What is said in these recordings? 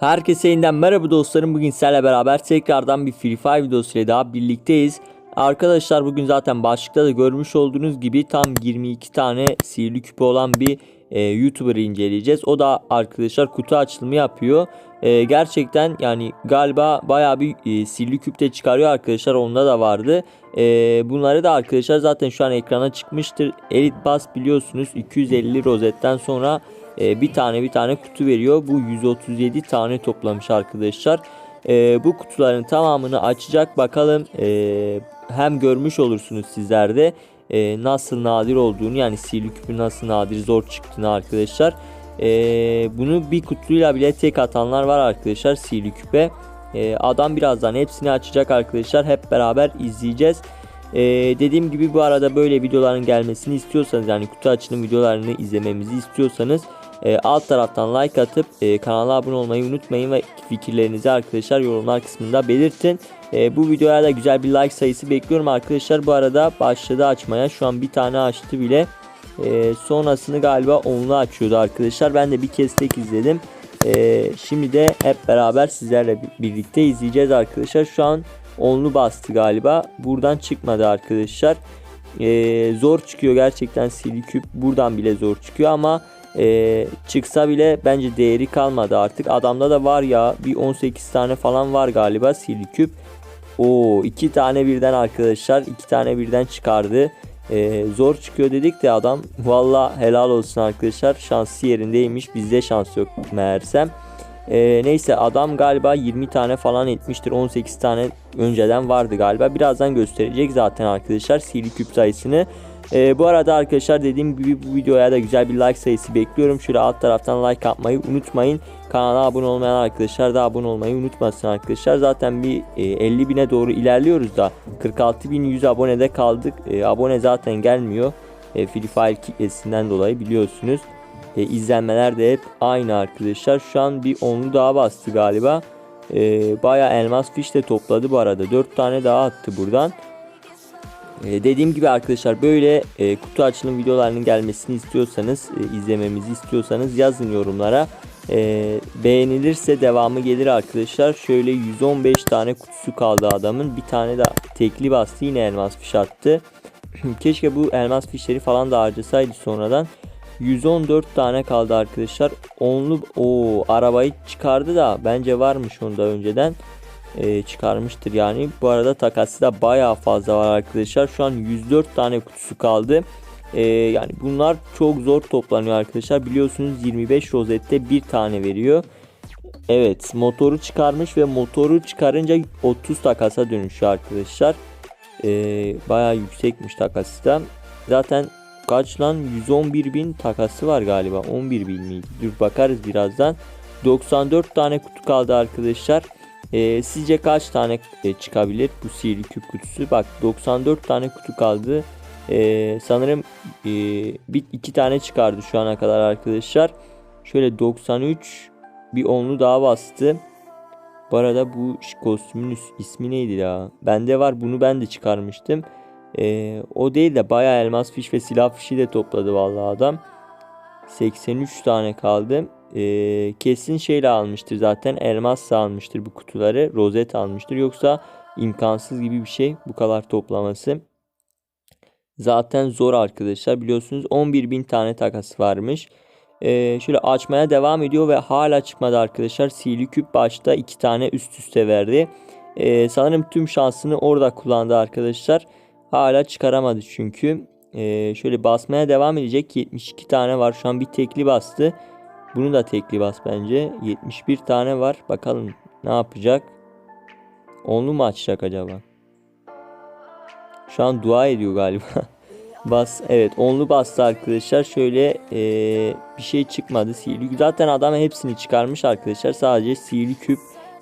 Herkese yeniden merhaba dostlarım. Bugün sizlerle beraber tekrardan bir Free Fire videosu ile daha birlikteyiz. Arkadaşlar bugün zaten başlıkta da görmüş olduğunuz gibi tam 22 tane sihirli küpe olan bir e, YouTuber'ı inceleyeceğiz. O da arkadaşlar kutu açılımı yapıyor. E, gerçekten yani galiba bayağı bir e, sihirli küpte çıkarıyor arkadaşlar. Onda da vardı. E, bunları da arkadaşlar zaten şu an ekrana çıkmıştır. Elite Bass biliyorsunuz 250 rozetten sonra e, bir tane bir tane kutu veriyor. Bu 137 tane toplamış arkadaşlar. E, bu kutuların tamamını açacak bakalım. E, hem görmüş olursunuz sizler de e, nasıl nadir olduğunu yani sihirli küpün nasıl nadir zor çıktığını arkadaşlar. E, bunu bir kutuyla bile tek atanlar var arkadaşlar sihirli küpe. E, adam birazdan hepsini açacak arkadaşlar. Hep beraber izleyeceğiz. Ee, dediğim gibi bu arada böyle videoların gelmesini istiyorsanız yani kutu açılım videolarını izlememizi istiyorsanız e, alt taraftan like atıp e, kanala abone olmayı unutmayın ve fikirlerinizi arkadaşlar yorumlar kısmında belirtin. E, bu videoya da güzel bir like sayısı bekliyorum arkadaşlar. Bu arada başladı açmaya. Şu an bir tane açtı bile. E, sonrasını galiba onlu açıyordu arkadaşlar. Ben de bir kez tek izledim. E, şimdi de hep beraber sizlerle birlikte izleyeceğiz arkadaşlar. Şu an onlu bastı galiba. Buradan çıkmadı arkadaşlar. E, zor çıkıyor gerçekten sili küp. Buradan bile zor çıkıyor ama e, çıksa bile bence değeri kalmadı artık. Adamda da var ya bir 18 tane falan var galiba sili küp. O iki tane birden arkadaşlar iki tane birden çıkardı. E, zor çıkıyor dedik de adam valla helal olsun arkadaşlar şansı yerindeymiş bizde şans yok meğersem. E, neyse adam galiba 20 tane falan etmiştir 18 tane önceden vardı galiba birazdan gösterecek zaten arkadaşlar sihirli sayısını. Ee, bu arada arkadaşlar dediğim gibi bu videoya da güzel bir like sayısı bekliyorum. Şöyle alt taraftan like atmayı unutmayın. Kanala abone olmayan arkadaşlar da abone olmayı unutmasın arkadaşlar. Zaten bir e, 50 bine doğru ilerliyoruz da 46.100 abonede kaldık. E, abone zaten gelmiyor. E, Free Fire kitlesinden dolayı biliyorsunuz. E, izlenmeler de hep aynı arkadaşlar. Şu an bir onlu daha bastı galiba. E, Baya elmas fiş de topladı bu arada. 4 tane daha attı buradan. Ee, dediğim gibi arkadaşlar böyle e, kutu açılım videolarının gelmesini istiyorsanız e, izlememizi istiyorsanız yazın yorumlara. E, beğenilirse devamı gelir arkadaşlar. Şöyle 115 tane kutusu kaldı adamın. Bir tane de tekli bastı yine elmas fiş attı. Keşke bu elmas fişleri falan da harcasaydı sonradan. 114 tane kaldı arkadaşlar. Onlu o arabayı çıkardı da bence varmış onda önceden e, çıkarmıştır yani. Bu arada takası da bayağı fazla var arkadaşlar. Şu an 104 tane kutusu kaldı. E, yani bunlar çok zor toplanıyor arkadaşlar. Biliyorsunuz 25 rozette bir tane veriyor. Evet motoru çıkarmış ve motoru çıkarınca 30 takasa dönüşüyor arkadaşlar. E, bayağı yüksekmiş takası da. Zaten kaç lan 111 bin takası var galiba 11 bin miydi? Dur bakarız birazdan. 94 tane kutu kaldı arkadaşlar. E, sizce kaç tane çıkabilir bu sihirli küp kutusu? Bak 94 tane kutu kaldı. E, sanırım e, bir iki tane çıkardı şu ana kadar arkadaşlar. Şöyle 93 bir onlu daha bastı. Bu arada bu kostümün ismi neydi ya? Bende var bunu ben de çıkarmıştım. E, o değil de bayağı elmas fiş ve silah fişi de topladı vallahi adam. 83 tane kaldı e, kesin şeyle almıştır zaten elmas almıştır bu kutuları rozet almıştır yoksa imkansız gibi bir şey bu kadar toplaması. Zaten zor arkadaşlar biliyorsunuz 11.000 tane takası varmış. Ee, şöyle açmaya devam ediyor ve hala çıkmadı arkadaşlar. Sihirli küp başta iki tane üst üste verdi. Ee, sanırım tüm şansını orada kullandı arkadaşlar. Hala çıkaramadı çünkü. Ee, şöyle basmaya devam edecek. 72 tane var. Şu an bir tekli bastı. Bunu da tekli bas bence. 71 tane var. Bakalım ne yapacak. Onlu mu açacak acaba? Şu an dua ediyor galiba. bas evet onlu bastı arkadaşlar. Şöyle ee, bir şey çıkmadı. Sihirli zaten adam hepsini çıkarmış arkadaşlar. Sadece sihirli küp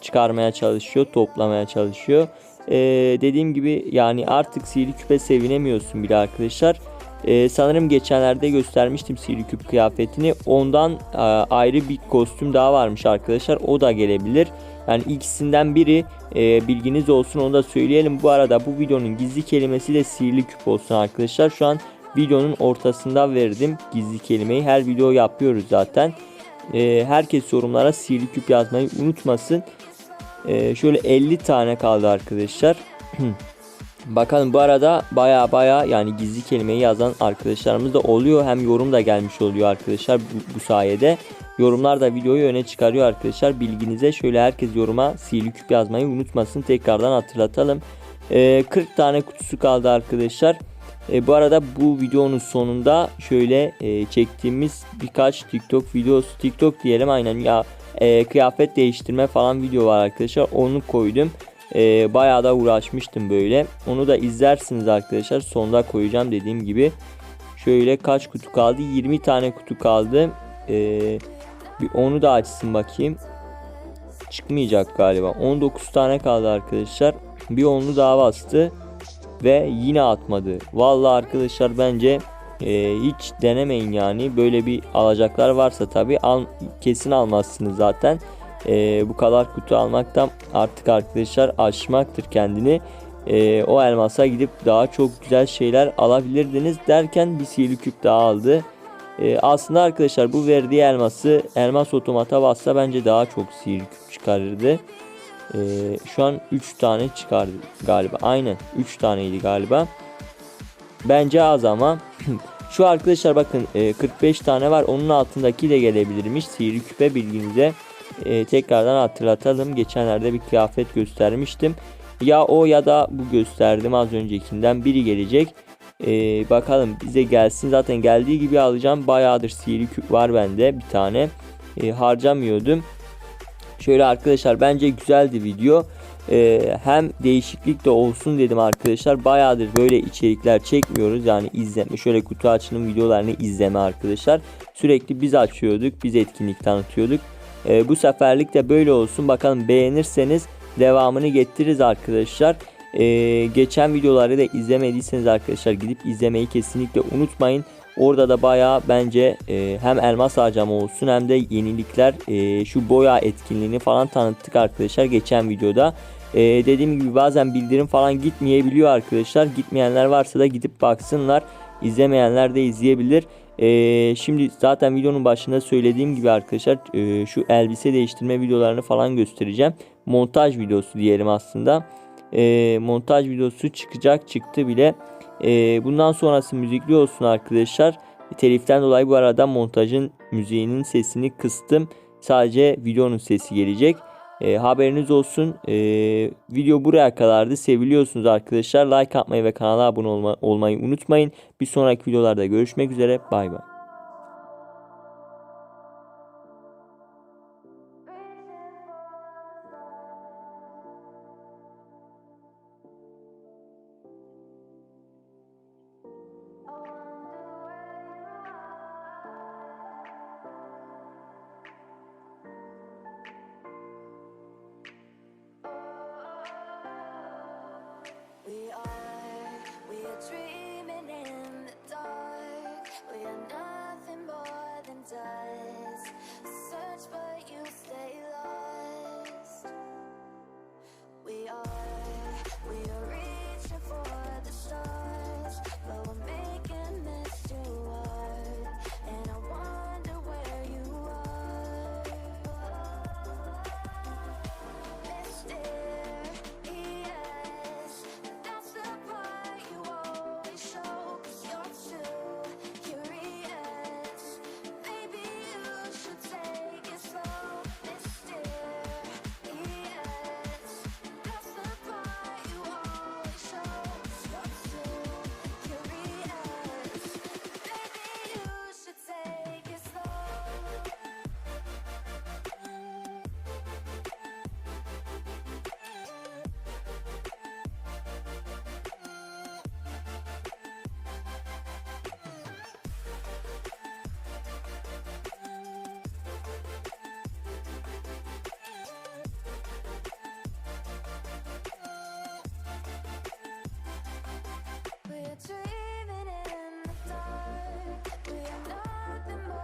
çıkarmaya çalışıyor. Toplamaya çalışıyor. E, dediğim gibi yani artık sihirli küpe sevinemiyorsun bile arkadaşlar. Ee, sanırım geçenlerde göstermiştim sihirli küp kıyafetini. Ondan e, ayrı bir kostüm daha varmış arkadaşlar. O da gelebilir. Yani ikisinden biri e, bilginiz olsun onu da söyleyelim. Bu arada bu videonun gizli kelimesi de sihirli küp olsun arkadaşlar. Şu an videonun ortasında verdim gizli kelimeyi. Her video yapıyoruz zaten. E, herkes yorumlara sihirli küp yazmayı unutmasın. E, şöyle 50 tane kaldı arkadaşlar. Bakalım bu arada baya baya yani gizli kelimeyi yazan arkadaşlarımız da oluyor. Hem yorum da gelmiş oluyor arkadaşlar bu, bu sayede. Yorumlar da videoyu öne çıkarıyor arkadaşlar. Bilginize şöyle herkes yoruma sihirli küp yazmayı unutmasın. Tekrardan hatırlatalım. Ee, 40 tane kutusu kaldı arkadaşlar. Ee, bu arada bu videonun sonunda şöyle e, çektiğimiz birkaç TikTok videosu TikTok diyelim aynen ya e, kıyafet değiştirme falan video var arkadaşlar. Onu koydum. E, bayağı da uğraşmıştım böyle. Onu da izlersiniz arkadaşlar. Sonda koyacağım dediğim gibi. Şöyle kaç kutu kaldı? 20 tane kutu kaldı. Eee bir onu da açsın bakayım. Çıkmayacak galiba. 19 tane kaldı arkadaşlar. Bir onlu daha bastı. Ve yine atmadı. Vallahi arkadaşlar bence e, hiç denemeyin yani. Böyle bir alacaklar varsa tabi al, kesin almazsınız zaten. E, bu kadar kutu almaktan artık arkadaşlar aşmaktır kendini. E, o elmasa gidip daha çok güzel şeyler alabilirdiniz derken bir sihirli küp daha aldı. Ee, aslında arkadaşlar bu verdiği elması elmas otomata bassa bence daha çok sihir küp çıkarırdı. Ee, şu an 3 tane çıkardı galiba. Aynen 3 taneydi galiba. Bence az ama şu arkadaşlar bakın e, 45 tane var. Onun altındaki de gelebilirmiş. Sihirli küpe bilginize e, tekrardan hatırlatalım. Geçenlerde bir kıyafet göstermiştim. Ya o ya da bu gösterdim az öncekinden biri gelecek. Ee, bakalım bize gelsin. Zaten geldiği gibi alacağım. Bayağıdır sihirli küp var bende bir tane. Ee, harcamıyordum. Şöyle arkadaşlar bence güzeldi video. Ee, hem değişiklik de olsun dedim arkadaşlar. Bayağıdır böyle içerikler çekmiyoruz. Yani izleme. Şöyle kutu açılım videolarını izleme arkadaşlar. Sürekli biz açıyorduk. Biz etkinlik tanıtıyorduk. Ee, bu seferlik de böyle olsun. Bakalım beğenirseniz devamını getiririz arkadaşlar. Ee, geçen videoları da izlemediyseniz arkadaşlar gidip izlemeyi kesinlikle unutmayın. Orada da baya bence e, hem elmas harcama olsun hem de yenilikler e, şu boya etkinliğini falan tanıttık arkadaşlar geçen videoda. E, dediğim gibi bazen bildirim falan gitmeyebiliyor arkadaşlar. Gitmeyenler varsa da gidip baksınlar. İzlemeyenler de izleyebilir. E, şimdi zaten videonun başında söylediğim gibi arkadaşlar e, şu elbise değiştirme videolarını falan göstereceğim. Montaj videosu diyelim aslında e, montaj videosu çıkacak çıktı bile. E, bundan sonrası müzikli olsun arkadaşlar. Teliften dolayı bu arada montajın müziğinin sesini kıstım. Sadece videonun sesi gelecek. E, haberiniz olsun. E, video buraya kadardı. Seviliyorsunuz arkadaşlar. Like atmayı ve kanala abone olma, olmayı unutmayın. Bir sonraki videolarda görüşmek üzere. Bay bay.